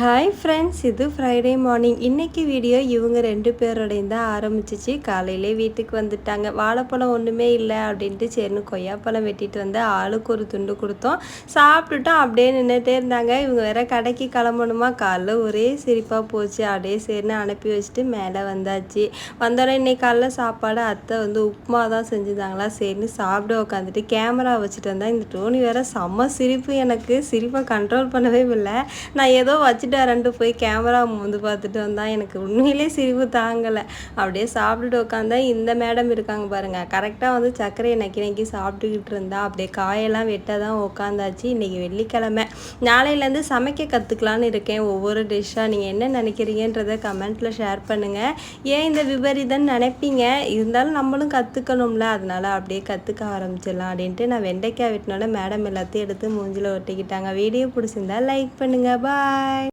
Hi friends இது Friday morning இன்றைக்கி video இவங்க ரெண்டு பேரோடையும் தான் ஆரம்பிச்சிச்சு. காலையிலே வீட்டுக்கு வந்துட்டாங்க. வாழைப்பழம் ஒன்றுமே இல்லை அப்படின்ட்டு சரின்னு கொய்யாப்பழம் வெட்டிட்டு வந்து ஆளுக்கு ஒரு துண்டு கொடுத்தோம். சாப்பிட்டுட்டோம். அப்படியே நின்றுட்டே இருந்தாங்க. இவங்க வேற கடைக்கு கிளம்பணுமா? காலைல ஒரே சிரிப்பாக போச்சு. அப்படியே சரின்னு அனுப்பி வச்சுட்டு மேலே வந்தாச்சு. வந்தோடனே இன்னைக்கு காலைல சாப்பாடு அத்தை வந்து உப்புமா தான் செஞ்சுருந்தாங்களா சரின்னு சாப்பிட உட்காந்துட்டு கேமரா வச்சுட்டு வந்தேன் இந்த டோனி வேற செம்ம சிரிப்பு எனக்கு. சிரிப்பை கண்ட்ரோல் பண்ணவே இல்லை. நான் ஏதோ வச்சு வரேன்ட்டு போய் கேமரா வந்து பார்த்துட்டு வந்தால் எனக்கு உண்மையிலே சிரிப்பு தாங்கலை. அப்படியே சாப்பிட்டுட்டு உட்காந்தா இந்த மேடம் இருக்காங்க பாருங்கள் கரெக்டாக வந்து சர்க்கரையை நக்கி நக்கி சாப்பிட்டுக்கிட்டு இருந்தா அப்படியே காயெல்லாம் வெட்ட தான் உட்காந்தாச்சு இன்றைக்கி வெள்ளிக்கிழமை நாளையிலேருந்து சமைக்க கற்றுக்கலான்னு இருக்கேன். ஒவ்வொரு டிஷ்ஷாக நீங்கள் என்ன நினைக்கிறீங்கன்றதை கமெண்ட்டில் ஷேர் பண்ணுங்கள் ஏன் இந்த விபரீதம் நினைப்பீங்க? இருந்தாலும் நம்மளும் கற்றுக்கணும்ல அதனால் அப்படியே கற்றுக்க ஆரம்பிச்சிடலாம் அப்படின்ட்டு நான் வெண்டைக்காய் வெட்டினோட மேடம் எல்லாத்தையும் எடுத்து மூஞ்சில் ஒட்டிக்கிட்டாங்க. வீடியோ பிடிச்சிருந்தா லைக் பண்ணுங்கள் பாய்